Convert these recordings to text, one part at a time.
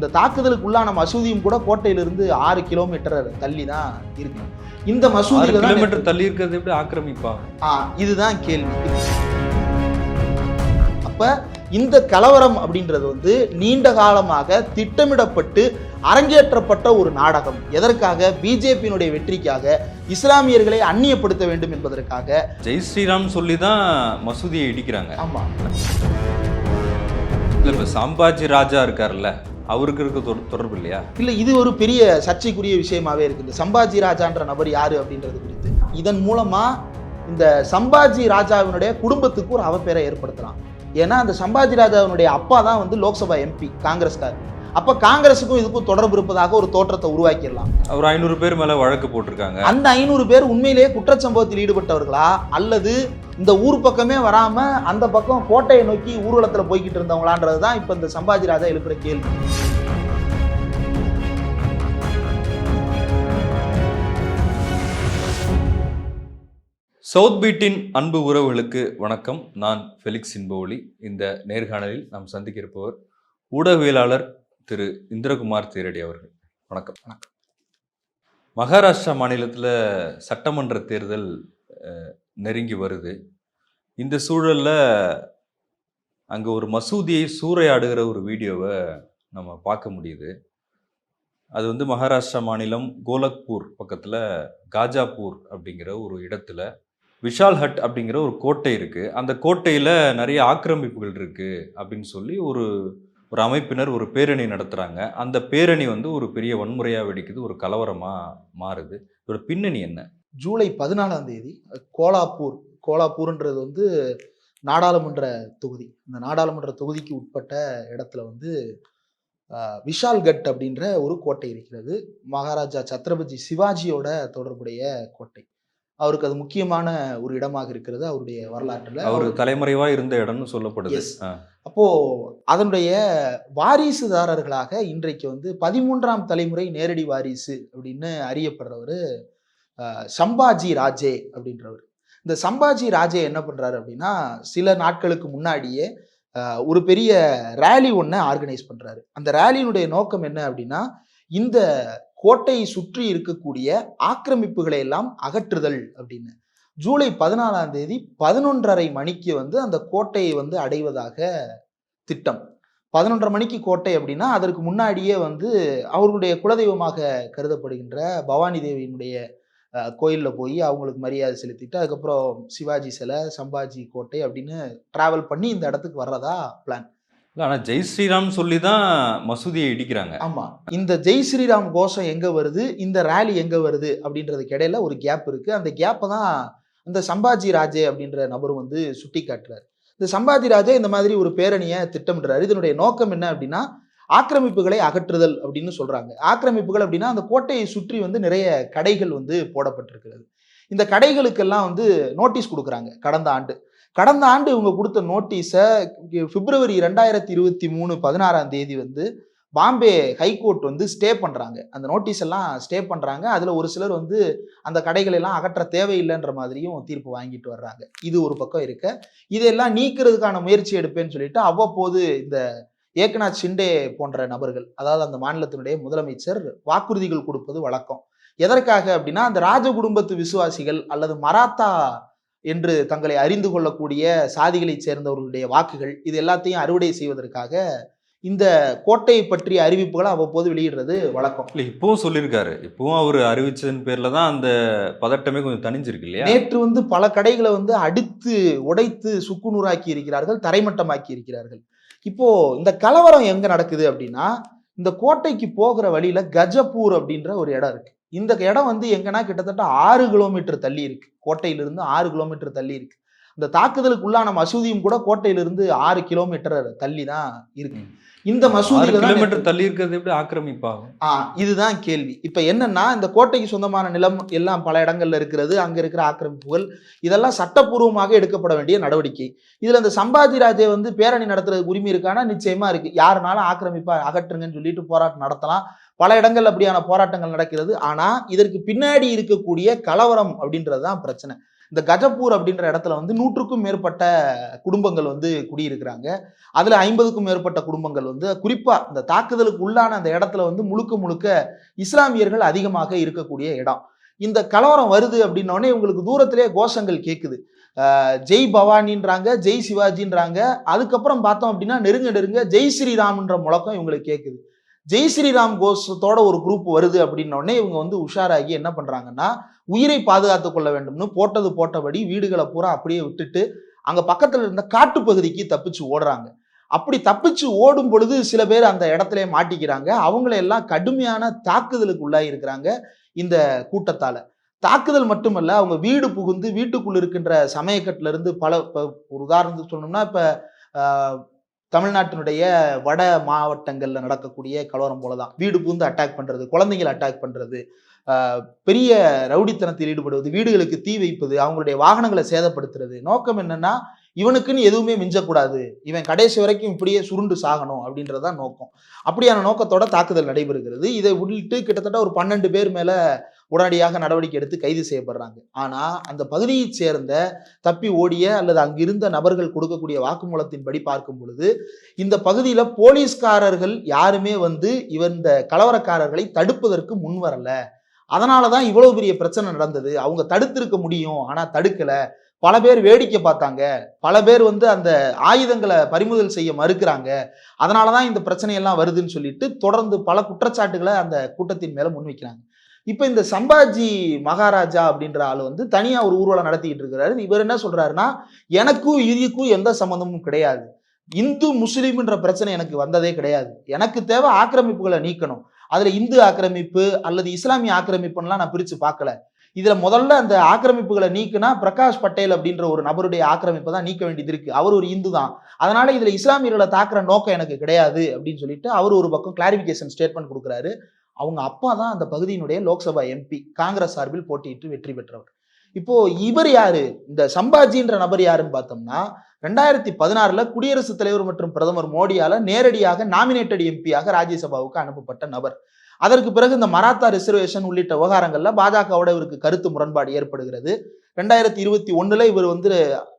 இந்த தாக்குதலுக்கு உள்ளான மசூதியும் கூட கோட்டையிலிருந்து ஆறு கிலோமீட்டர் தள்ளி தான் இருக்கு. இந்த தான் கிலோமீட்டர் தள்ளி இருக்கிறது எப்படி ஆக்கிரமிப்பா? ஆ, இதுதான் கேள்வி. அப்ப இந்த கலவரம் அப்படின்றது வந்து நீண்ட காலமாக திட்டமிடப்பட்டு அரங்கேற்றப்பட்ட ஒரு நாடகம். எதற்காக? பிஜேபியினுடைய வெற்றிக்காக இஸ்லாமியர்களை அந்நியப்படுத்த வேண்டும் என்பதற்காக. ஜெய் ஸ்ரீராம் சொல்லி தான் மசூதியை இடிக்கிறாங்க. ஆமா. இல்ல இப்ப சம்பாஜி ராஜா இருக்காருல்ல அவருக்கு இருக்க தொட- தொடர்பு இல்லையா? இல்ல இது ஒரு பெரிய சர்ச்சைக்குரிய விஷயமாவே இருக்கு. இந்த சம்பாஜி ராஜான்ற நபர் யாரு அப்படின்றது குறித்து. இதன் மூலமா இந்த சம்பாஜி ராஜாவினுடைய குடும்பத்துக்கு ஒரு அவப்பேரை ஏற்படுத்தலாம் ஏன்னா அந்த சம்பாஜி ராஜாவினுடைய அப்பா தான் வந்து லோக்சபா எம்பி காங்கிரஸ்கார் அப்ப காங்கிரஸுக்கும் இதுக்கும் தொடர்பு இருப்பதாக ஒரு தோற்றத்தை உருவாக்கிடலாம். ஒரு ஐநூறு பேர் மேல வழக்கு போட்டிருக்காங்க. அந்த ஐநூறு பேர் உண்மையிலேயே குற்றச்சம்பவத்தில் ஈடுபட்டவர்களா? அல்லது இந்த ஊர் பக்கமே வராம அந்த பக்கம் கோட்டையை நோக்கி ஊர்வலத்துல போய்கிட்டு இருந்தவங்களான்றது தான் இப்ப இந்த சம்பாஜி ராஜா எழுப்புற கேள்வி. சவுத் பீட்டின் அன்பு உறவுகளுக்கு வணக்கம். நான் ஃபெலிக்ஸ் இன்போலி இந்த நேர்காணலில் நாம் சந்திக்க இருப்பவர் ஊடகவியலாளர் திரு இந்திரகுமார் தேரடி அவர்கள். வணக்கம். வணக்கம். மகாராஷ்டிரா மாநிலத்தில் சட்டமன்ற தேர்தல் நெருங்கி வருது. இந்த சூழலில் அங்கே ஒரு மசூதியை சூறையாடுகிற ஒரு வீடியோவை நம்ம பார்க்க முடியுது. அது வந்து மகாராஷ்டிரா மாநிலம் கோலக்பூர் பக்கத்தில் காஜாப்பூர் அப்படிங்கிற ஒரு இடத்துல விஷால் ஹட் அப்படிங்கிற ஒரு கோட்டை இருக்குது அந்த கோட்டையில் நிறைய ஆக்கிரமிப்புகள் இருக்குது அப்படின்னு சொல்லி ஒரு ஒரு அமைப்பினர் ஒரு பேரணி நடத்துகிறாங்க அந்த பேரணி வந்து ஒரு பெரிய வன்முறையாக வெடிக்குது ஒரு கலவரமாக மாறுது. இதோட பின்னணி என்ன? ஜூலை பதினாலாம் தேதி கோலாப்பூர் கோலாப்பூர்ன்றது வந்து நாடாளுமன்ற தொகுதி. இந்த நாடாளுமன்ற தொகுதிக்கு உட்பட்ட இடத்துல வந்து ஆஹ், விஷால்கட் அப்படின்ற ஒரு கோட்டை இருக்கிறது. மகாராஜா சத்ரபதி சிவாஜியோட தொடர்புடைய கோட்டை. அவருக்கு அது முக்கியமான ஒரு இடமாக இருக்கிறது அவருடைய வரலாற்றில் அவர் தலைமறைவா இருந்த இடம்னு சொல்லப்படுது Yes. ஆ. அப்போ அதனுடைய வாரிசுதாரர்களாக இன்றைக்கு வந்து பதிமூன்றாம் தலைமுறை நேரடி வாரிசு அப்படின்னு அறியப்படுறவர் சம்பாஜி ராஜே அப்படின்றவர் இந்த சம்பாஜி ராஜே என்ன பண்றாரு அப்படின்னா சில நாட்களுக்கு முன்னாடியே ஒரு பெரிய ரேலி ஒன்றை ஆர்கனைஸ் பண்றாரு அந்த ரேலியினுடைய நோக்கம் என்ன அப்படின்னா இந்த கோட்டையை சுற்றி இருக்கக்கூடிய ஆக்கிரமிப்புகளை எல்லாம் அகற்றுதல் அப்படின்னு. ஜூலை பதினாலாம் தேதி பதினொன்றரை மணிக்கு வந்து அந்த கோட்டையை வந்து அடைவதாக திட்டம். பதினொன்றரை மணிக்கு கோட்டை அப்படின்னா அதற்கு முன்னாடியே வந்து அவர்களுடைய குலதெய்வமாக கருதப்படுகின்ற பவானி தேவியினுடைய கோயிலில் போய் அவங்களுக்கு மரியாதை செலுத்திட்டு அதுக்கப்புறம் சிவாஜி சிலை சம்பாஜி கோட்டை அப்படின்னு ட்ராவல் பண்ணி இந்த இடத்துக்கு வர்றதா பிளான் இல்லை ஆனால் ஜெய் ஸ்ரீராம் சொல்லி தான் மசூதியை இடிக்கிறாங்க. ஆமாம் இந்த ஜெய் ஸ்ரீராம் கோஷம் எங்கே வருது? இந்த ரேலி எங்கே வருது? அப்படின்றதுக்கு இடையில ஒரு கேப் இருக்குது அந்த கேப்பை தான் இந்த சம்பாஜி ராஜே அப்படின்ற நபர் வந்து சுட்டி காட்டுறாரு. இந்த சம்பாஜி ராஜே இந்த மாதிரி ஒரு பேரணியை திட்டமிடுறாரு. இதனுடைய நோக்கம் என்ன அப்படின்னா ஆக்கிரமிப்புகளை அகற்றுதல் அப்படின்னு சொல்கிறாங்க ஆக்கிரமிப்புகள் அப்படின்னா அந்த கோட்டையை சுற்றி வந்து நிறைய கடைகள் வந்து போடப்பட்டிருக்கிறது. இந்த கடைகளுக்கெல்லாம் வந்து நோட்டீஸ் கொடுக்குறாங்க. கடந்த ஆண்டு. கடந்த ஆண்டு இவங்க கொடுத்த நோட்டீஸை பிப்ரவரி ரெண்டாயிரத்தி இருபத்தி மூணு பதினாறாம் தேதி வந்து பாம்பே ஹைகோர்ட் வந்து ஸ்டே பண்ணுறாங்க அந்த நோட்டீஸ் எல்லாம் ஸ்டே பண்ணுறாங்க அதில் ஒரு சிலர் வந்து அந்த கடைகளை எல்லாம் அகற்ற தேவையில்லைன்ற மாதிரியும் தீர்ப்பு வாங்கிட்டு வர்றாங்க. இது ஒரு பக்கம் இருக்க. இதெல்லாம் நீக்கிறதுக்கான முயற்சி எடுப்பேன்னு சொல்லிட்டு அவ்வப்போது இந்த ஏக்நாத் ஷிண்டே போன்ற நபர்கள் அதாவது அந்த மாநிலத்தினுடைய முதலமைச்சர் வாக்குறுதிகள் கொடுப்பது வழக்கம். எதற்காக அப்படின்னா அந்த ராஜ குடும்பத்து விசுவாசிகள் அல்லது மராத்தா என்று தங்களை அறிந்து கொள்ளக்கூடிய சாதிகளைச் சேர்ந்தவர்களுடைய வாக்குகள் இது எல்லாத்தையும் அறுவடை செய்வதற்காக இந்த கோட்டையை பற்றிய அறிவிப்புகளை அவ்வப்போது வெளியிடுறது வழக்கம். இல்ல இப்பவும் சொல்லியிருக்காரு. இப்பவும் அவர் அறிவிச்சதன் பேர்ல தான் அந்த பதட்டமே கொஞ்சம் தணிஞ்சிருக்கு இல்லையா? நேற்று வந்து பல கடைகளை வந்து அடித்து உடைத்து சுக்குநூறாக்கி இருக்கிறார்கள் தரைமட்டமாக்கி இருக்கிறார்கள். இப்போ இந்த கலவரம் எங்க நடக்குது அப்படின்னா இந்த கோட்டைக்கு போகிற வழியில கஜப்பூர் அப்படின்ற ஒரு இடம் இருக்கு. இந்த இடம் வந்து எங்கன்னா கிட்டத்தட்ட ஆறு கிலோமீட்டர் தள்ளி இருக்கு. கோட்டையிலிருந்து ஆறு கிலோமீட்டர் தள்ளி இருக்கு. இந்த தாக்குதலுக்கு உள்ளான மசூதியும் கூட கோட்டையிலிருந்து ஆறு கிலோமீட்டர் தள்ளி தான் இருக்கு. இந்த தான் கிலோமீட்டர் தள்ளி இருக்கிறது எப்படி ஆக்கிரமிப்பாகும்? ஆ இதுதான் கேள்வி. இப்ப என்னன்னா இந்த கோட்டைக்கு சொந்தமான நிலம் எல்லாம் பல இடங்கள்ல இருக்கிறது. அங்க இருக்கிற ஆக்கிரமிப்புகள் இதெல்லாம் சட்டப்பூர்வமாக எடுக்கப்பட வேண்டிய நடவடிக்கை. இதுல இந்த சம்பாஜி ராஜே வந்து பேரணி நடத்துறதுக்கு உரிமை இருக்கானா? நிச்சயமா இருக்கு. யாருனாலும் ஆக்கிரமிப்பா அகற்றுங்கன்னு சொல்லிட்டு போராட்டம் நடத்தலாம். பல இடங்கள் அப்படியான போராட்டங்கள் நடக்கிறது. ஆனால் இதற்கு பின்னாடி இருக்கக்கூடிய கலவரம் அப்படின்றது தான் பிரச்சனை. இந்த கஜப்பூர் அப்படின்ற இடத்துல வந்து நூற்றுக்கும் மேற்பட்ட குடும்பங்கள் வந்து குடியிருக்கிறாங்க. அதில் ஐம்பதுக்கும் மேற்பட்ட குடும்பங்கள் வந்து குறிப்பாக இந்த தாக்குதலுக்கு உள்ளான அந்த இடத்துல வந்து முழுக்க முழுக்க இஸ்லாமியர்கள் அதிகமாக இருக்கக்கூடிய இடம். இந்த கலவரம் வருது அப்படின்னோடனே இவங்களுக்கு தூரத்திலே கோஷங்கள் கேட்குது ஜெய் பவானின்றாங்க ஜெய் சிவாஜின்றாங்க. அதுக்கப்புறம் பார்த்தோம் அப்படின்னா நெருங்க நெருங்க ஜெய் ஸ்ரீராம்ன்ற முழக்கம் இவங்களுக்கு கேட்குது ஜெய் ஸ்ரீராம் கோஷத்தோட ஒரு குரூப் வருது அப்படின்னோடனே இவங்க வந்து உஷாராகி என்ன பண்ணுறாங்கன்னா உயிரை பாதுகாத்து கொள்ள வேண்டும்னு போட்டது போட்டபடி வீடுகளை பூரா அப்படியே விட்டுட்டு அங்கே பக்கத்தில் இருந்த காட்டு பகுதிக்கு தப்பிச்சு ஓடுறாங்க. அப்படி தப்பிச்சு ஓடும் பொழுது சில பேர் அந்த இடத்துல மாட்டிக்கிறாங்க. அவங்களையெல்லாம் கடுமையான தாக்குதலுக்கு உள்ளாகி இருக்கிறாங்க இந்த கூட்டத்தால். தாக்குதல் மட்டுமல்ல அவங்க வீடு புகுந்து வீட்டுக்குள்ளே இருக்கின்ற சமயக்கட்டிலிருந்து பல இப்போ ஒரு உதாரணத்துக்கு சொல்லணும்னா இப்போ தமிழ்நாட்டினுடைய வட மாவட்டங்களில் நடக்கக்கூடிய கலவரம் போலதான். வீடு பூந்து அட்டாக் பண்றது குழந்தைங்களை அட்டாக் பண்றது பெரிய ரவுடித்தனத்தில் ஈடுபடுவது வீடுகளுக்கு தீ வைப்பது அவங்களுடைய வாகனங்களை சேதப்படுத்துறது. நோக்கம் என்னன்னா இவனுக்குன்னு எதுவுமே மிஞ்சக்கூடாது. இவன் கடைசி வரைக்கும் இப்படியே சுருண்டு சாகணும் அப்படின்றதான் நோக்கம். அப்படியான நோக்கத்தோட தாக்குதல் நடைபெறுகிறது. இதை உள்ளிட்டு கிட்டத்தட்ட ஒரு பன்னெண்டு பேர் மேல உடனடியாக நடவடிக்கை எடுத்து கைது செய்யப்படுறாங்க. ஆனா அந்த பகுதியைச் சேர்ந்த தப்பி ஓடிய அல்லது அங்கிருந்த நபர்கள் கொடுக்கக்கூடிய வாக்குமூலத்தின்படி பார்க்கும் பொழுது இந்த பகுதியில போலீஸ்காரர்கள் யாருமே வந்து இவர் இந்த கலவரக்காரர்களை தடுப்பதற்கு முன் வரல. அதனாலதான் இவ்வளவு பெரிய பிரச்சனை நடந்தது. அவங்க தடுத்திருக்க முடியும் ஆனா தடுக்கல. பல பேர் வேடிக்கை பார்த்தாங்க. பல பேர் வந்து அந்த ஆயுதங்களை பறிமுதல் செய்ய மறுக்கிறாங்க. அதனாலதான் இந்த பிரச்சனையெல்லாம் வருதுன்னு சொல்லிட்டு தொடர்ந்து பல குற்றச்சாட்டுகளை அந்த கூட்டத்தின் மேல முன்வைக்கிறாங்க. இப்போ இந்த சம்பாஜி மகாராஜா அப்படின்ற ஆள் வந்து தனியாக ஒரு ஊர்வலம் நடத்திக்கிட்டு இருக்கிறாரு. இவர் என்ன சொல்றாருன்னா எனக்கும் இதுக்கும் எந்த சம்மந்தமும் கிடையாது. இந்து முஸ்லீம்ன்ற பிரச்சனை எனக்கு வந்ததே கிடையாது. எனக்கு தேவை ஆக்கிரமிப்புகளை நீக்கணும். அதில் இந்து ஆக்கிரமிப்பு அல்லது இஸ்லாமிய ஆக்கிரமிப்புலாம் நான் பிரித்து பார்க்கல. இதில் முதல்ல அந்த ஆக்கிரமிப்புகளை நீக்குனா பிரகாஷ் பட்டேல் அப்படின்ற ஒரு நபருடைய ஆக்கிரமிப்பை தான் நீக்க வேண்டியது இருக்குது அவர் ஒரு இந்து தான். அதனால் இதில் இஸ்லாமியர்களை தாக்குற நோக்கம் எனக்கு கிடையாது அப்படின்னு சொல்லிட்டு அவர் ஒரு பக்கம் கிளாரிஃபிகேஷன் ஸ்டேட்மெண்ட் கொடுக்குறாரு. அவங்க அப்பா தான் அந்த பகுதியினுடைய லோக்சபா எம்பி காங்கிரஸ் சார்பில் போட்டியிட்டு வெற்றி பெற்றவர். இப்போ இவர் யாரு? இந்த சம்பாஜின்ற நபர் யாருன்னு பார்த்தோம்னா ரெண்டாயிரத்தி பதினாறுல குடியரசுத் தலைவர் மற்றும் பிரதமர் மோடியால நேரடியாக நாமினேட்டட் எம்பியாக ராஜ்யசபாவுக்கு அனுப்பப்பட்ட நபர். அதற்கு பிறகு இந்த மராத்தா ரிசர்வேஷன் உள்ளிட்ட விவகாரங்கள்ல பாஜகவோட இவருக்கு கருத்து முரண்பாடு ஏற்படுகிறது. ரெண்டாயிரத்தி இருபத்தி ஒண்ணுல இவர் வந்து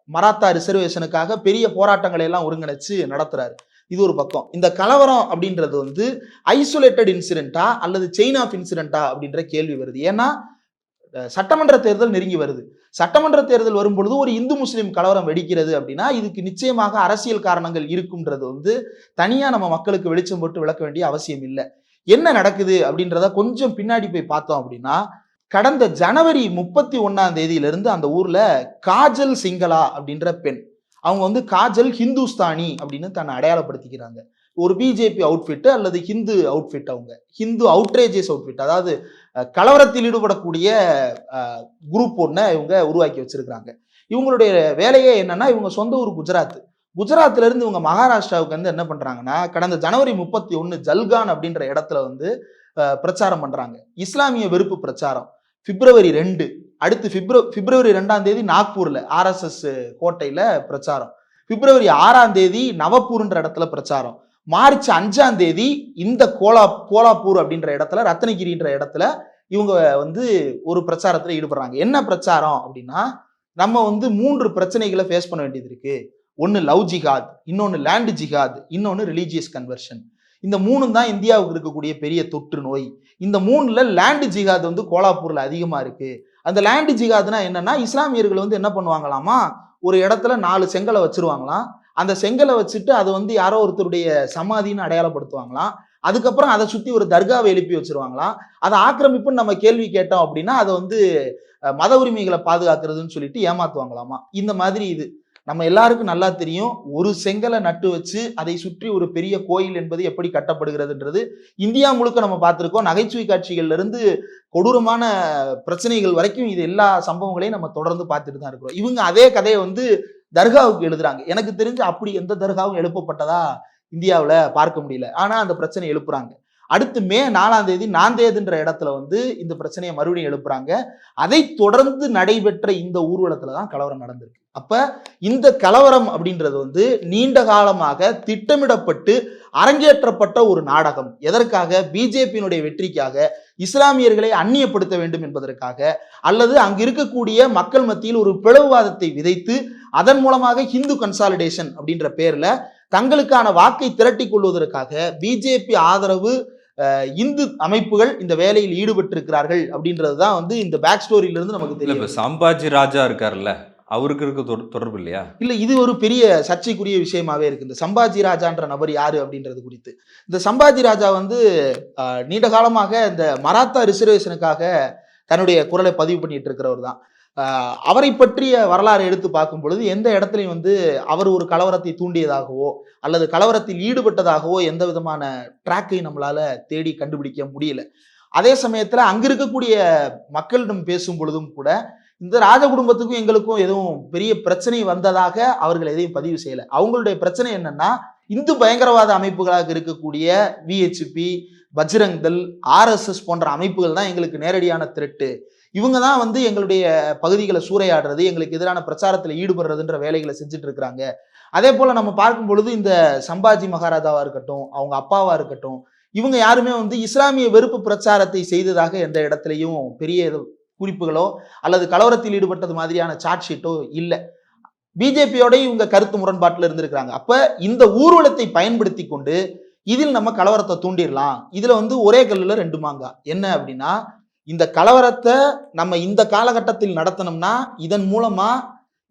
மராத்தா ரிசர்வேஷனுக்காக பெரிய போராட்டங்களை எல்லாம் ஒருங்கிணைச்சு நடத்துறாரு. இது ஒரு பக்கம். இந்த கலவரம் அப்படின்றது வந்து ஐசோலேட்டட் இன்சிடென்ட்டா அல்லது செயின் ஆஃப் இன்சிடென்ட்டா அப்படின்ற கேள்வி வருது. ஏன்னா சட்டமன்ற தேர்தல் நெருங்கி வருது. சட்டமன்ற தேர்தல் வரும்பொழுது ஒரு இந்து முஸ்லீம் கலவரம் வெடிக்கிறது அப்படின்னா இதுக்கு நிச்சயமாக அரசியல் காரணங்கள் இருக்கும்ன்றது வந்து தனியாக நம்ம மக்களுக்கு வெளிச்சம் போட்டு விளக்க வேண்டிய அவசியம் இல்லை. என்ன நடக்குது அப்படின்றத கொஞ்சம் பின்னாடி போய் பார்த்தோம் அப்படின்னா கடந்த ஜனவரி முப்பத்தி ஒன்னாம் தேதியிலிருந்து அந்த ஊர்ல காஜல் சிங்களா அப்படின்ற பெண் அவங்க வந்து காஜல் ஹிந்துஸ்தானி அப்படின்னு தன்னை அடையாளப்படுத்திக்கிறாங்க. ஒரு பிஜேபி அவுட்ஃபிட் அல்லது ஹிந்து அவுட்ஃபிட் அவங்க. ஹிந்து அவுட்ரேஜஸ் அவுட்ஃபிட் அதாவது கலவரத்தில் ஈடுபடக்கூடிய குரூப் ஒன்றை இவங்க உருவாக்கி வச்சிருக்கிறாங்க. இவங்களுடைய வேலையே என்னன்னா இவங்க சொந்த ஊர் குஜராத். குஜராத்ல இருந்து இவங்க மகாராஷ்டிராவுக்கு வந்து என்ன பண்றாங்கன்னா கடந்த ஜனவரி முப்பத்தி ஒன்னு ஜல்கான் அப்படின்ற இடத்துல வந்து பிரச்சாரம் பண்றாங்க. இஸ்லாமிய வெறுப்பு பிரச்சாரம். பிப்ரவரி ரெண்டு அடுத்து பிப்ரவரி பிப்ரவரி ரெண்டாம் தேதி நாக்பூர்ல ஆர்எஸ்எஸ் கோட்டையில பிரச்சாரம். பிப்ரவரி ஆறாம் தேதி நவப்பூர்ன்ற இடத்துல பிரச்சாரம். மார்ச் அஞ்சாம் தேதி இந்த கோலா கோலாப்பூர் அப்படின்ற இடத்துல ரத்னகிரின்ற இடத்துல இவங்க வந்து ஒரு பிரச்சாரத்தில் ஈடுபடுறாங்க. என்ன பிரச்சாரம் அப்படின்னா நம்ம வந்து மூன்று பிரச்சனைகளை ஃபேஸ் பண்ண வேண்டியது இருக்கு. ஒன்று லவ் ஜிஹாத் இன்னொன்று லேண்ட் ஜிஹாத் இன்னொன்று ரிலீஜியஸ் கன்வர்ஷன் இந்த மூணு தான் இந்தியாவுக்கு இருக்கக்கூடிய பெரிய தொற்று நோய். இந்த மூணுல லேண்டு ஜிகாத் வந்து கோலாப்பூர்ல அதிகமா இருக்கு. அந்த லேண்டு ஜிகாத்னா என்னன்னா இஸ்லாமியர்கள் வந்து என்ன பண்ணுவாங்களாமா? ஒரு இடத்துல நாலு செங்கலை வச்சிருவாங்களாம். அந்த செங்கலை வச்சுட்டு அதை வந்து யாரோ ஒருத்தருடைய சமாதின்னு அடையாளப்படுத்துவாங்களாம். அதுக்கப்புறம் அதை சுற்றி ஒரு தர்காவை எழுப்பி வச்சிருவாங்களாம். அதை ஆக்கிரமிப்புன்னு நம்ம கேள்வி கேட்டோம் அப்படின்னா அதை வந்து மத உரிமைகளை பாதுகாக்கிறதுன்னு சொல்லிட்டு ஏமாத்துவாங்களாமா? இந்த மாதிரி இது. நம்ம எல்லாருக்கும் நல்லா தெரியும். ஒரு செங்கலை நட்டு வச்சு அதை சுற்றி ஒரு பெரிய கோயில் என்பது எப்படி கட்டப்படுகிறதுன்றது. இந்தியா முழுக்க நம்ம பார்த்துருக்கோம். நகைச்சுவை காட்சிகள்ல இருந்து கொடூரமான பிரச்சனைகள் வரைக்கும் இது எல்லா சம்பவங்களையும் நம்ம தொடர்ந்து பார்த்துட்டு தான் இருக்கிறோம். இவங்க அதே கதையை வந்து தர்காவுக்கு எழுதுறாங்க. எனக்கு தெரிஞ்சு அப்படி எந்த தர்காவும் எழுப்பப்பட்டதா இந்தியாவில் பார்க்க முடியல. ஆனால் அந்த பிரச்சனை எழுப்புறாங்க. அடுத்து மே நாலாம் தேதி நாந்தேதுன்ற இடத்துல வந்து இந்த பிரச்சனையை மறுபடியும் எழுப்புறாங்க. அதை தொடர்ந்து நடைபெற்ற இந்த ஊர்வலத்துல தான் கலவரம் நடந்திருக்கு. அப்ப இந்த கலவரம் அப்படின்றது வந்து நீண்ட காலமாக திட்டமிடப்பட்டு அரங்கேற்றப்பட்ட ஒரு நாடகம். எதற்காக? பிஜேபியினுடைய வெற்றிக்காக இஸ்லாமியர்களை அந்நியப்படுத்த வேண்டும் என்பதற்காக அல்லது அங்கு இருக்கக்கூடிய மக்கள் மத்தியில் ஒரு பிளவுவாதத்தை விதைத்து அதன் மூலமாக ஹிந்து கன்சாலிடேஷன் அப்படின்ற பேர்ல தங்களுக்கான வாக்கை திரட்டி கொள்வதற்காக பிஜேபி ஆதரவு இந்து அமைப்புகள் இந்த வேலையில் ஈடுபட்டிருக்கிறார்கள் அப்படின்றது தான் வந்து இந்த பேக் ஸ்டோரியில இருந்து நமக்கு தெரியும். இப்ப சம்பாஜி ராஜா இருக்காருல்ல அவருக்கு இருக்க தொட- தொடர்பு இல்லையா? இல்ல இது ஒரு பெரிய சர்ச்சைக்குரிய விஷயமாவே இருக்கு. இந்த சம்பாஜி ராஜான்ற நபர் யாரு அப்படின்றது குறித்து. இந்த சம்பாஜி ராஜா வந்து நீண்ட காலமாக இந்த மராத்தா ரிசர்வேஷனுக்காக தன்னுடைய குரலை பதிவு பண்ணிட்டு இருக்கிறவர் தான் அவரை பற்றிய வரலாறு எடுத்து பார்க்கும் பொழுது எந்த இடத்துலையும் வந்து அவர் ஒரு கலவரத்தை தூண்டியதாகவோ அல்லது கலவரத்தில் ஈடுபட்டதாகவோ எந்த விதமான ட்ராக்கை நம்மளால தேடி கண்டுபிடிக்க முடியல. அதே சமயத்துல அங்க இருக்கக்கூடிய மக்களிடம் பேசும் பொழுதும் கூட இந்த ராஜ குடும்பத்துக்கும் எங்களுக்கும் எதுவும் பெரிய பிரச்சனை வந்ததாக அவர்கள் எதையும் பதிவு செய்யல. அவங்களுடைய பிரச்சனை என்னன்னா இந்து பயங்கரவாத அமைப்புகளாக இருக்கக்கூடிய விஹெச்பி பஜ்ரங்தல் ஆர்எஸ்எஸ் போன்ற அமைப்புகள் தான் எங்களுக்கு நேரடியான த்ரெட்டு இவங்க தான் வந்து எங்களுடைய பகுதிகளை சூறையாடுறது எங்களுக்கு எதிரான பிரச்சாரத்தில் ஈடுபடுறதுன்ற வேலைகளை செஞ்சுட்டு இருக்கிறாங்க. அதே போல நம்ம பார்க்கும் பொழுது இந்த சம்பாஜி மகாராஜாவா இருக்கட்டும் அவங்க அப்பாவா இருக்கட்டும் இவங்க யாருமே வந்து இஸ்லாமிய வெறுப்பு பிரச்சாரத்தை செய்ததாக எந்த இடத்துலையும் பெரிய குறிப்புகளோ அல்லது கலவரத்தில் ஈடுபட்டது மாதிரியான சார்ட் ஷீட்டோ இல்லை. பிஜேபியோட இவங்க கருத்து முரண்பாட்டில் இருந்திருக்கிறாங்க. அப்ப இந்த ஊர்வலத்தை பயன்படுத்தி கொண்டு இதில் நம்ம கலவரத்தை தூண்டிடலாம். இதுல வந்து ஒரே கல்லுல ரெண்டு மாங்கா. என்ன அப்படின்னா இந்த கலவரத்தை நம்ம இந்த காலகட்டத்தில் நடத்தணும்னா இதன் மூலமா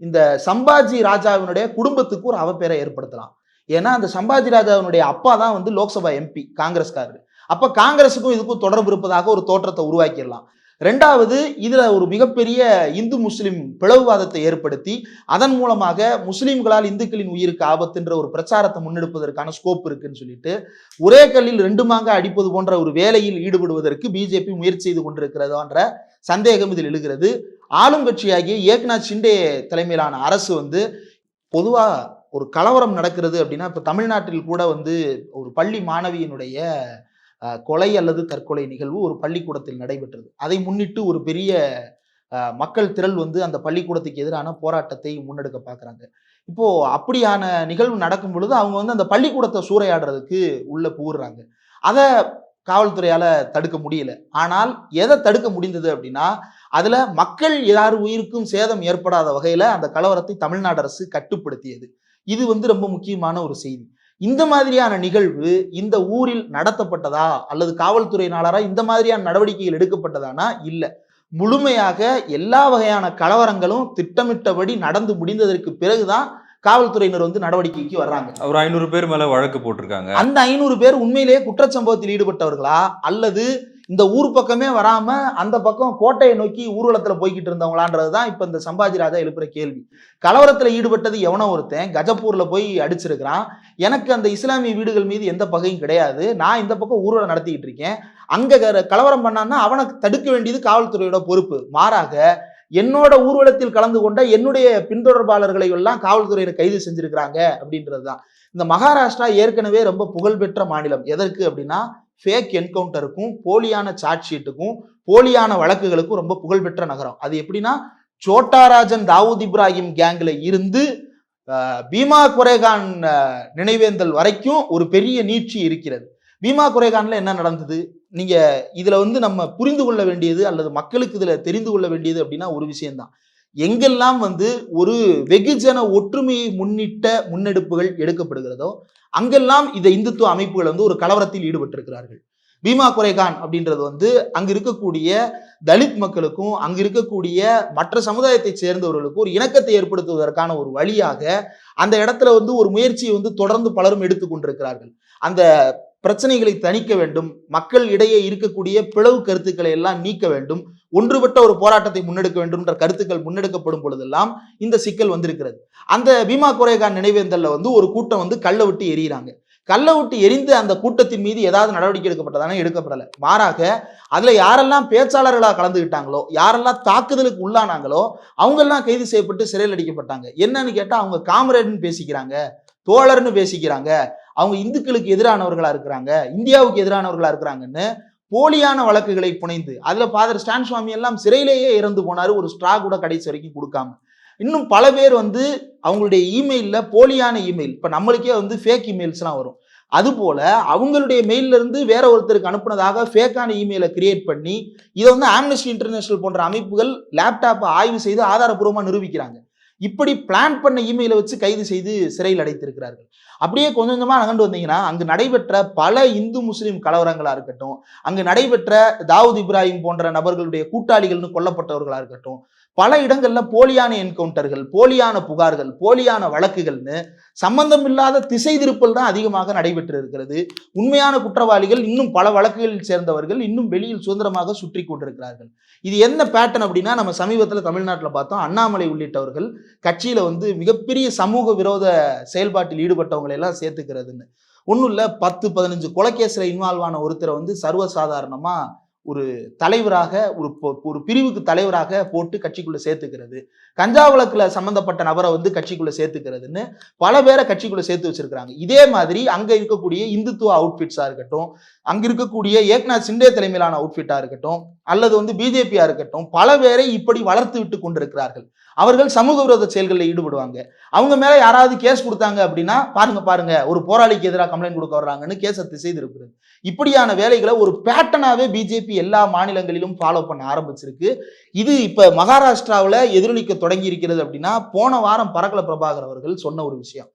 இந்த சம்பாஜி ராஜாவினுடைய குடும்பத்துக்கு ஒரு அவப்பேரை ஏற்படுத்தலாம். ஏன்னா அந்த சம்பாஜி ராஜாவினுடைய அப்பா தான் வந்து லோக்சபா எம்பி காங்கிரஸ்காரர். அப்ப காங்கிரஸுக்கும் இதுக்கும் தொடர்பு இருப்பதாக ஒரு தோற்றத்தை உருவாக்கிடலாம். ரெண்டாவது இதில் ஒரு மிகப்பெரிய இந்து முஸ்லிம் பிளவுவாதத்தை ஏற்படுத்தி அதன் மூலமாக முஸ்லீம்களால் இந்துக்களின் உயிருக்கு ஆபத்துன்ற ஒரு பிரச்சாரத்தை முன்னெடுப்பதற்கான ஸ்கோப் இருக்குன்னு சொல்லிட்டு ஒரே கல்லில் ரெண்டு மாங்க அடிப்பது போன்ற ஒரு வேலையில் ஈடுபடுவதற்கு பிஜேபி முயற்சி செய்து கொண்டிருக்கிறதுன்ற சந்தேகம் இதில் எழுகிறது. ஆளுங்கட்சியாகிய ஏக்நாத் ஷிண்டே தலைமையிலான அரசு வந்து பொதுவாக ஒரு கலவரம் நடக்கிறது அப்படின்னா இப்போ தமிழ்நாட்டில் கூட வந்து ஒரு பள்ளி மாணவியினுடைய கொலை அல்லது தற்கொலை நிகழ்வு ஒரு பள்ளிக்கூடத்தில் நடைபெற்றது. அதை முன்னிட்டு ஒரு பெரிய மக்கள் திரள் வந்து அந்த பள்ளிக்கூடத்துக்கு எதிரான போராட்டத்தை முன்னெடுக்க பார்க்குறாங்க இப்போ அப்படியான நிகழ்வு நடக்கும் பொழுது அவங்க வந்து அந்த பள்ளிக்கூடத்தை சூறையாடுறதுக்கு உள்ள புகுறாங்க. அதை காவல்துறையால தடுக்க முடியல. ஆனால் எதை தடுக்க முடிந்தது அப்படின்னா அதுல மக்கள் யார் உயிருக்கும் சேதம் ஏற்படாத வகையில அந்த கலவரத்தை தமிழ்நாடு அரசு கட்டுப்படுத்தியது. இது வந்து ரொம்ப முக்கியமான ஒரு செய்தி. இந்த மாதிரியான நிகழ்வு இந்த ஊரில் நடத்தப்பட்டதா அல்லது காவல்துறையினாளரா இந்த மாதிரியான நடவடிக்கைகள் எடுக்கப்பட்டதானா? இல்ல. முழுமையாக எல்லா வகையான கலவரங்களும் திட்டமிட்டபடி நடந்து முடிந்ததற்கு பிறகுதான் காவல்துறையினர் வந்து நடவடிக்கைக்கு வர்றாங்க. ஒரு ஐநூறு பேர் மேல வழக்கு போட்டிருக்காங்க. அந்த ஐநூறு பேர் உண்மையிலேயே குற்றச்சம்பவத்தில் ஈடுபட்டவர்களா? அல்லது இந்த ஊர் பக்கமே வராம அந்த பக்கம் கோட்டையை நோக்கி ஊர்வலத்துல போய்கிட்டு இருந்தவங்களான்றது தான் இப்ப இந்த சம்பாஜி ராஜா எழுப்புற கேள்வி. கலவரத்துல ஈடுபட்டது எவனோ ஒருத்தன் கஜப்பூர்ல போய் அடிச்சிருக்கிறான். எனக்கு அந்த இஸ்லாமிய வீடுகள் மீது எந்த பகையும் கிடையாது. நான் இந்த பக்கம் ஊர்வலம் நடத்திக்கிட்டு இருக்கேன். அங்க கலவரம் பண்ணான்னா அவனை தடுக்க வேண்டியது காவல்துறையோட பொறுப்பு. மாறாக என்னோட ஊர்வலத்தில் கலந்து கொண்ட என்னுடைய பின்தொடர்பாளர்களை எல்லாம் காவல்துறையினர் கைது செஞ்சிருக்கிறாங்க அப்படின்றது தான் இந்த மகாராஷ்டிரா ஏற்கனவே ரொம்ப புகழ்பெற்ற மாநிலம். எதற்கு அப்படின்னா ஃபேக் என்கவுண்டருக்கும் போலியான சார்ஜ் ஷீட்டுக்கும் போலியான வழக்குகளுக்கும் ரொம்ப புகழ்பெற்ற நகரம். அது எப்படின்னா சோட்டாராஜன் தாவூத் இப்ராஹிம் கேங்கில் இருந்து பீமா குரேகான் நினைவேந்தல் வரைக்கும் ஒரு பெரிய நீட்சி இருக்கிறது. பீமா குரேகான்ல என்ன நடந்தது? நீங்க இதுல வந்து நம்ம புரிந்து கொள்ள வேண்டியது அல்லது மக்களுக்கு இதுல தெரிந்து கொள்ள வேண்டியது அப்படின்னா ஒரு விஷயம்தான். எங்கெல்லாம் வந்து ஒரு வெகுஜன ஒற்றுமையை முன்னிட்ட முன்னெடுப்புகள் எடுக்கப்படுகிறதோ அங்கெல்லாம் இந்த இந்துத்துவ அமைப்புகள் வந்து ஒரு கலவரத்தில் ஈடுபட்டிருக்கிறார்கள். பீமா குறைகான் அப்படின்றது வந்து அங்க இருக்கக்கூடிய தலித் மக்களுக்கும் அங்க இருக்கக்கூடிய மற்ற சமுதாயத்தை சேர்ந்தவர்களுக்கும் ஒரு இணக்கத்தை ஏற்படுத்துவதற்கான ஒரு வழியாக அந்த இடத்துல வந்து ஒரு முயற்சியை வந்து தொடர்ந்து பலரும் எடுத்துக்கொண்டிருக்கிறார்கள் அந்த பிரச்சனைகளை தணிக்க வேண்டும் மக்கள் இடையே இருக்கக்கூடிய பிளவு கருத்துக்களை எல்லாம் நீக்க வேண்டும் ஒன்றுபட்ட ஒரு போராட்டத்தை முன்னெடுக்க வேண்டும் என்ற கருத்துக்கள் முன்னெடுக்கப்படும் பொழுதெல்லாம் இந்த சிக்கல் வந்திருக்கிறது. அந்த பீமா குறைகான் நினைவேந்தல்ல வந்து ஒரு கூட்டம் வந்து கல்லை விட்டு எரியிறாங்க கல்லை விட்டு எரிந்து அந்த கூட்டத்தின் மீது ஏதாவது நடவடிக்கை எடுக்கப்பட்டதானே எடுக்கப்படலை. மாறாக அதில் யாரெல்லாம் பேச்சாளர்களாக கலந்துக்கிட்டாங்களோ யாரெல்லாம் தாக்குதலுக்கு உள்ளானாங்களோ அவங்கெல்லாம் கைது செய்யப்பட்டு சிறையில் அடிக்கப்பட்டாங்க. என்னன்னு கேட்டால் அவங்க காமரேட்னு பேசிக்கிறாங்க தோழர்னு பேசிக்கிறாங்க. அவங்க இந்துக்களுக்கு எதிரானவர்களா இருக்கிறாங்க இந்தியாவுக்கு எதிரானவர்களா இருக்கிறாங்கன்னு போலியான வழக்குகளை புனைந்து அதுல ஃபாதர் ஸ்டான் சுவாமி எல்லாம் சிறையிலேயே இறந்து போனாரு ஒரு ஸ்ட்ரா கூட கடைசி வரைக்கும் கொடுக்காம. இன்னும் பல பேர் வந்து அவங்களுடைய இமெயிலில் போலியான இமெயில் இப்போ நம்மளுக்கே வந்து ஃபேக் இமெயில்ஸ்லாம் வரும். அதுபோல அவங்களுடைய மெயில்ல இருந்து வேற ஒருத்தருக்கு அனுப்புனதாக ஃபேக்கான இமெயிலை கிரியேட் பண்ணி இதை வந்து ஆம்னஸ்டி இன்டர்நேஷனல் போன்ற அமைப்புகள் லேப்டாப்பை ஆய்வு செய்து ஆதாரபூர்வமாக நிரூபிக்கிறாங்க. இப்படி பிளான் பண்ண இமெயிலை வச்சு கைது செய்து சிறையில் அடைத்திருக்கிறார்கள். அப்படியே கொஞ்சம் கொஞ்சமா நகண்டு வந்தீங்கன்னா அங்கு நடைபெற்ற பல இந்து முஸ்லீம் கலவரங்களா இருக்கட்டும் அங்கு நடைபெற்ற தாவூத் இப்ராஹிம் போன்ற நபர்களுடைய கூட்டாளிகள்னு கொல்லப்பட்டவர்களா இருக்கட்டும் பல இடங்கள்ல போலியான என்கவுண்டர்கள் போலியான புகார்கள் போலியான வழக்குகள்னு சம்பந்தம் இல்லாத திசை திருப்பல் தான் அதிகமாக நடைபெற்று இருக்கிறது. உண்மையான குற்றவாளிகள் இன்னும் பல வழக்குகளில் சேர்ந்தவர்கள் இன்னும் வெளியில் சுதந்திரமாக சுற்றி கொண்டிருக்கிறார்கள். இது என்ன பேட்டர்ன் அப்படின்னா நம்ம சமீபத்தில் தமிழ்நாட்டில் பார்த்தோம் அண்ணாமலை உள்ளிட்டவர்கள் கட்சியில் வந்து மிகப்பெரிய சமூக விரோத செயல்பாட்டில் ஈடுபட்டவங்களை எல்லாம் சேர்த்துக்கிறதுன்னு. ஒன்றும் இல்லை பத்து பதினஞ்சு கொலைகேஸில் இன்வால்வ் ஆன ஒருத்தரை வந்து சர்வசாதாரணமாக ஒரு தலைவராக ஒரு ஒரு பிரிவுக்கு தலைவராக போட்டு கட்சிக்குள்ளே சேர்த்துக்கிறது. கஞ்சா வழக்கில் சம்மந்தப்பட்ட நபரை வந்து கட்சிக்குள்ளே சேர்த்துக்கிறதுன்னு பல பேரை கட்சிக்குள்ளே சேர்த்து வச்சிருக்காங்க இதே மாதிரி அங்கே இருக்கக்கூடிய இந்துத்துவ அவுட்ஃபிட்ஸாக இருக்கட்டும் அங்கே இருக்கக்கூடிய ஏக்நாத் சிண்டே தலைமையிலான அவுட்ஃபிட்டாக இருக்கட்டும் அல்லது வந்து பிஜேபியா இருக்கட்டும் பல பேரை இப்படி வளர்த்து விட்டு கொண்டிருக்கிறார்கள். அவர்கள் சமூக விரோத செயல்களில் ஈடுபடுவாங்க. அவங்க மேல யாராவது கேஸ் கொடுத்தாங்க அப்படின்னா பாருங்க பாருங்க ஒரு போராளிக்கு எதிராக கம்ப்ளைண்ட் கொடுக்க வர்றாங்கன்னு கேஸை திசை திருப்புறது. இப்படியான வேலைகளை ஒரு பேட்டனாவே பிஜேபி எல்லா மாநிலங்களிலும் ஃபாலோ பண்ண ஆரம்பிச்சிருக்கு. இது இப்ப மகாராஷ்டிராவில் எதிரொலிக்க தொடங்கி இருக்கிறது அப்படின்னா போன வாரம் பரகல பிரபாகர் அவர்கள் சொன்ன ஒரு விஷயம்.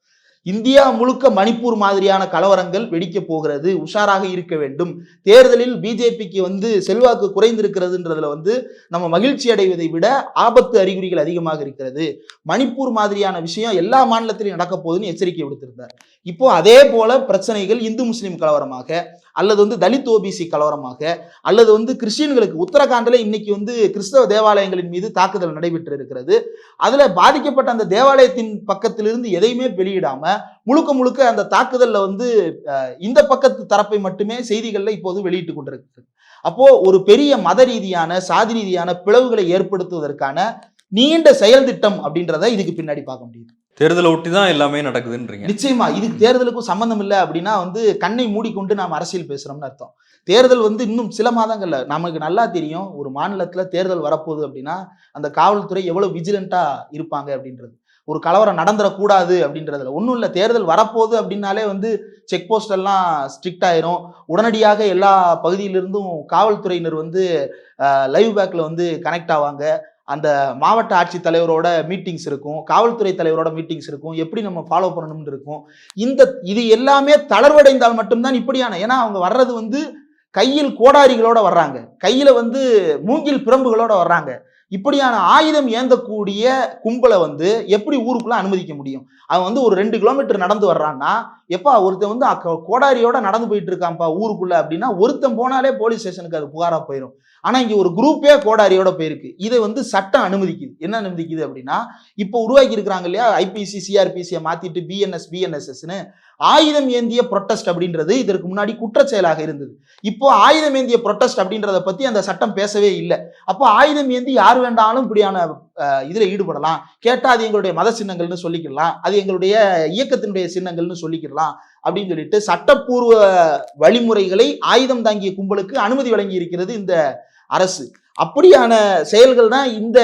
இந்தியா முழுக்க மணிப்பூர் மாதிரியான கலவரங்கள் வெடிக்க போகிறது உஷாராக இருக்க வேண்டும். தேர்தலில் பிஜேபிக்கு வந்து செல்வாக்கு குறைந்திருக்கிறதுன்றதுல வந்து நம்ம மகிழ்ச்சி அடைவதை விட ஆபத்து அறிகுறிகள் அதிகமாக இருக்கிறது. மணிப்பூர் மாதிரியான விஷயம் எல்லா மாநிலத்திலும் நடக்க போகுதுன்னு எச்சரிக்கை விடுத்திருந்தார். இப்போ அதே போல பிரச்சனைகள் இந்து முஸ்லீம் கலவரமாக அல்லது வந்து தலித் ஓபிசி கலவரமாக அல்லது வந்து கிறிஸ்டியன்களுக்கு உத்தரகாண்டில் இன்னைக்கு வந்து கிறிஸ்தவ தேவாலயங்களின் மீது தாக்குதல் நடைபெற்று இருக்கிறது அதில் பாதிக்கப்பட்ட அந்த தேவாலயத்தின் பக்கத்திலிருந்து எதையுமே வெளியிடாம முழுக்க முழுக்க அந்த தாக்குதலில் வந்து இந்த பக்கத்து தரப்பை மட்டுமே செய்திகளில் இப்போது வெளியிட்டு கொண்டிருக்கிறது. அப்போ ஒரு பெரிய மத ரீதியான சாதி ரீதியான பிளவுகளை ஏற்படுத்துவதற்கான நீண்ட செயல் திட்டம் அப்படின்றத இதுக்கு பின்னாடி பார்க்க முடியுது. தேர்தலை ஒட்டி தான் எல்லாமே நடக்குதுன்றீங்க. நிச்சயமா இதுக்கு தேர்தலுக்கும் சம்பந்தம் இல்லை அப்படின்னா வந்து கண்ணை மூடிக்கொண்டு நாம் அரசியல் பேசுறோம்னு அர்த்தம். தேர்தல் வந்து இன்னும் சில மாதங்கள்ல நமக்கு நல்லா தெரியும் ஒரு மாநிலத்துல தேர்தல் வரப்போகுது அப்படின்னா அந்த காவல்துறை எவ்வளவு விஜிலண்டா இருப்பாங்க அப்படின்றது. ஒரு கலவரம் நடந்துடக்கூடாது அப்படின்றதுல. ஒன்றும் இல்லை தேர்தல் வரப்போகுது அப்படின்னாலே வந்து செக் போஸ்ட் எல்லாம் ஸ்ட்ரிக்ட் ஆயிரும். உடனடியாக எல்லா பகுதியிலிருந்தும் காவல்துறையினர் வந்து லைவ் பேக்கில் வந்து கனெக்ட் ஆவாங்க. அந்த மாவட்ட ஆட்சித்தலைவரோட மீட்டிங்ஸ் இருக்கும் காவல்துறை தலைவரோட மீட்டிங்ஸ் இருக்கும் எப்படி நம்ம ஃபாலோ பண்ணணும்னு இருக்கும். இந்த இது எல்லாமே தளர்வடைந்தால் மட்டும்தான் இப்படியான ஏன்னா அவங்க வர்றது வந்து கையில் கோடாரிகளோட வர்றாங்க. கையில் வந்து மூங்கில் பிரம்புகளோட வர்றாங்க. இப்படியான ஆயுதம் ஏந்தக்கூடிய கும்பலை வந்து எப்படி ஊருக்குள்ள அனுமதிக்க முடியும்? அவன் வந்து ஒரு ரெண்டு கிலோமீட்டர் நடந்து வர்றான்னா எப்பா ஒருத்தன் வந்து கோடாரியோட நடந்து போயிட்டு இருக்கான்ப்பா ஊருக்குள்ள அப்படின்னா ஒருத்தன் போனாலே போலீஸ் ஸ்டேஷனுக்கு அது புகாராக போயிடும் ஆனா இங்க ஒரு குரூப்பே கோடாரியோட போயிருக்கு. இதை வந்து சட்டம் அனுமதிக்குது. என்ன அனுமதிக்குது அப்படின்னா இப்போ உருவாக்கி இருக்கிறாங்க இல்லையா ஐபிசி சிஆர்பிசியை மாத்திட்டு பிஎன்எஸ் பிஎன்எஸ்எஸ்னு ஆயுதம் ஏந்திய ப்ரொட்டஸ்ட் அப்படின்றது இதற்கு முன்னாடி குற்றச்செயலாக இருந்தது. இப்போ ஆயுதம் ஏந்திய ப்ரொட்டஸ்ட் அப்படின்றத பத்தி அந்த சட்டம் பேசவே இல்லை. அப்போ ஆயுதம் ஏந்தி யார் வேண்டாலும் இப்படியான இதில் ஈடுபடலாம். கேட்டால் அது எங்களுடைய மத சின்னங்கள்னு சொல்லிக்கலாம் அது எங்களுடைய இயக்கத்தினுடைய சின்னங்கள்னு சொல்லிக்கலாம் அப்படின்னு சொல்லிட்டு சட்டப்பூர்வ வழிமுறைகளை ஆயுதம் தாங்கிய கும்பலுக்கு அனுமதி வழங்கி இருக்கிறது இந்த அரசு. அப்படியான செயல்கள் தான் இந்த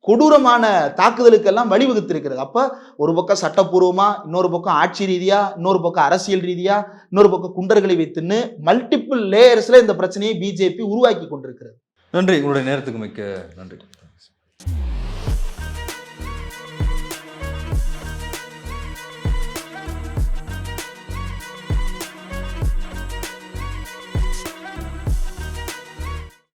கொடூரமான தாக்குதலுக்கெல்லாம் வழிவகுத்திருக்கிறது. அப்போ ஒரு பக்கம் சட்டப்பூர்வமாக இன்னொரு பக்கம் ஆட்சி ரீதியா இன்னொரு பக்கம் அரசியல் ரீதியா இன்னொரு பக்கம் குண்டர்களை வைத்துன்னு மல்டிபிள் லேயர்ஸ்ல இந்த பிரச்சனையை பிஜேபி உருவாக்கி கொண்டிருக்கிறது. நன்றி. உங்களுடைய நேரத்துக்கு மிக்க நன்றி.